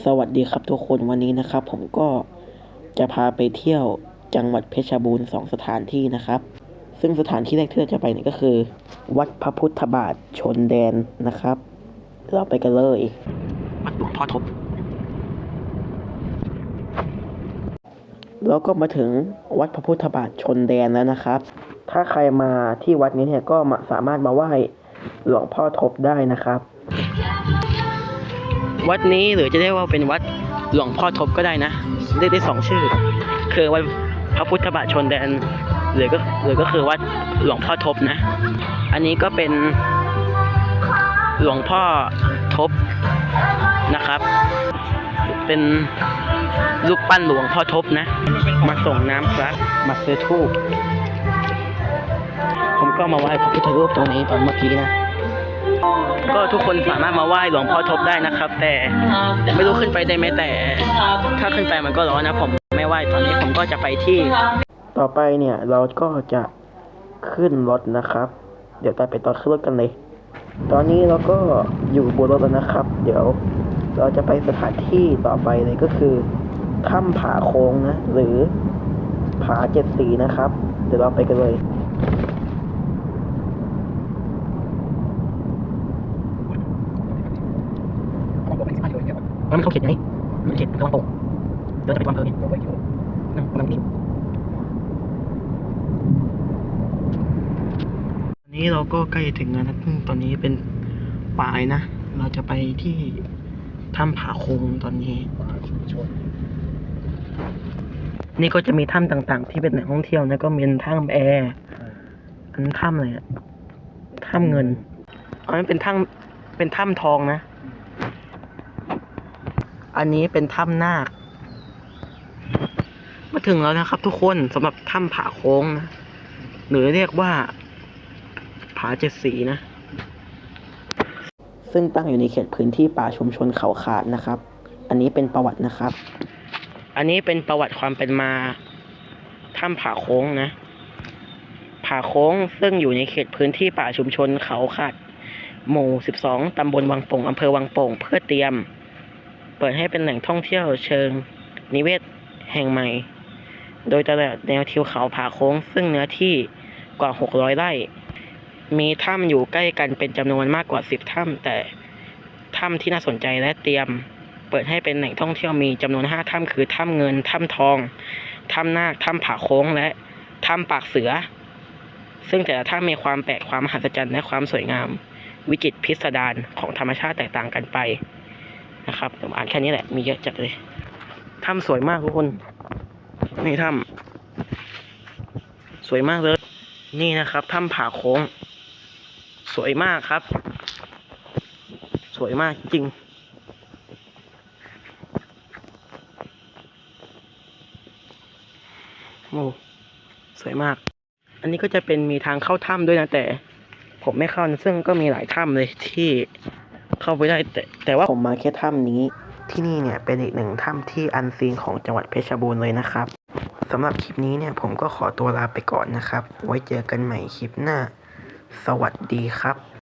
สวัสดีครับทุกคนวันนี้นะครับ ผมก็จะพาไปเที่ยวจังหวัดเพชรบูรณ์สองสถานที่นะครับ ซึ่งสถานที่แรกที่เราจะไปเนี่ยก็คือ วัดพระพุทธบาทชนแดนนะครับ เราไปกันเลยวัดหลวงพ่อทบแล้วก็มาถึงวัดพระพุทธบาทชนแดนแล้วนะครับ ถ้าใครมาที่วัดนี้เนี่ยก็มาสามารถมาไหว้หลวงพ่อทบได้นะครับ วัดนี้หรือจะเรียกว่าเป็นวัดหลวงพ่อทบก็ได้นะเรียกได้สองชื่อ คือวัดพระพุทธบาทชนแดนหรือก็หรือก็คือวัดหลวงพ่อทบนะ อันนี้ก็เป็นหลวงพ่อทบนะครับ เป็นรูปปั้นหลวงพ่อทบนะ มาส่งน้ำพระมาซื้อทูบผมก็มาไหว้พระพุทธรูปตรงนี้ตอนเมื่อกี้นะ ก็ทุกคนสามารถมาไหว้หลวงพ่อทบได้นะครับ แต่ไม่รู้ขึ้นไปได้ไหมแต่ ถ้าขึ้นไปมันก็ร้อนนะผมไม่ไหว้ตอนนี้ผมก็จะไปที่ ต่อไปเนี่ยเราก็จะขึ้นรถนะครับ เดี๋ยวตอนไปตอนขึ้นรถกันเลย ตอนนี้เราก็อยู่บนรถแล้วนะครับ เดี๋ยวเราจะไปสถานที่ต่อไปเลยก็คือถ้ำผาโค้งนะ หรือผาเจ็ดสีนะครับ เดี๋ยวเราไปกันเลย มันเขาเขียนไงมันเขียนกำลังโป่งเดินจะไปความเพลินเนี่ยนั่งกำลังนิ่งตอนนี้เราก็ใกล้ถึงแล้วนะซึ่งตอนนี้เป็นปลายนะ เราจะไปที่ถ้ำผาโคงตอนนี้ นี่ก็จะมีถ้ำต่างๆ ที่เป็นแหล่งท่องเที่ยวนะ ก็มีถ้ำแอร์อันนนถ้ำอะไรอะถ้ำเงินอันนั้นเป็นถ้ำเป็นถ้ำทองนะ อันนี้เป็นถ้ำนาค มาถึงแล้วนะครับ ทุกคนสำหรับถ้ำผาโค้งนะหรือเรียกว่า ผาเจ็ดสีนะ ซึ่งตั้งอยู่ในเขตพื้นที่ป่าชุมชนเขาขาดนะครับ อันนี้เป็นประวัตินะครับ อันนี้เป็นประวัติความเป็นมาถ้ำผาโค้งนะ ผาโค้งซึ่งอยู่ในเขตพื้นที่ป่าชุมชนเขาขาดหมู่ 12 ตำบลวังโป่งอำเภอวังโป่ง เพื่อเตรียม ปิดให้เป็นแหล่งท่องเที่ยวเชิงนิเวศแห่งใหม่ โดยตลอดแนวทิวเขาผาโค้ง ซึ่งเนื้อที่กว่า 600 ไร่ มีถ้ำอยู่ใกล้กันเป็นจำนวนมากกว่า 10 ถ้ำแต่ถ้ำที่น่าสนใจและเตรียม เปิดให้เป็นแหล่งท่องเที่ยวมีจำนวน 5 ถ้ำคือถ้ำเงิน ถ้ำทอง ถ้ำนาค ถ้ำผาโค้ง และถ้ำปากเสือ ซึ่งแต่ละถ้ำมีความแปลกความมหัศจรรย์และความสวยงาม วิจิตรพิสดารของธรรมชาติแตกต่างกันไป นะครับผมอ่านแค่นี้แหละมีเยอะจัดเลยถ้ำสวยมากทุกคนนี่ถ้ำสวยมากเลย นี่นะครับถ้ำผาโค้ง สวยมากครับ สวยมากจริงโอ้สวยมาก อันนี้ก็จะเป็นมีทางเข้าถ้ำด้วยนะแต่ ผมไม่เข้านะซึ่งก็มีหลายถ้ำเลยที่ เข้าไปได้ แต่แต่ว่าผมมาแค่ถ้ำนี้ ที่นี่เนี่ยเป็นอีกหนึ่งถ้ำที่อันซีนของจังหวัดเพชรบูรณ์เลยนะครับสำหรับคลิปนี้เนี่ยผมก็ขอตัวลาไปก่อนนะครับ ไว้เจอกันใหม่คลิปหน้า สวัสดีครับ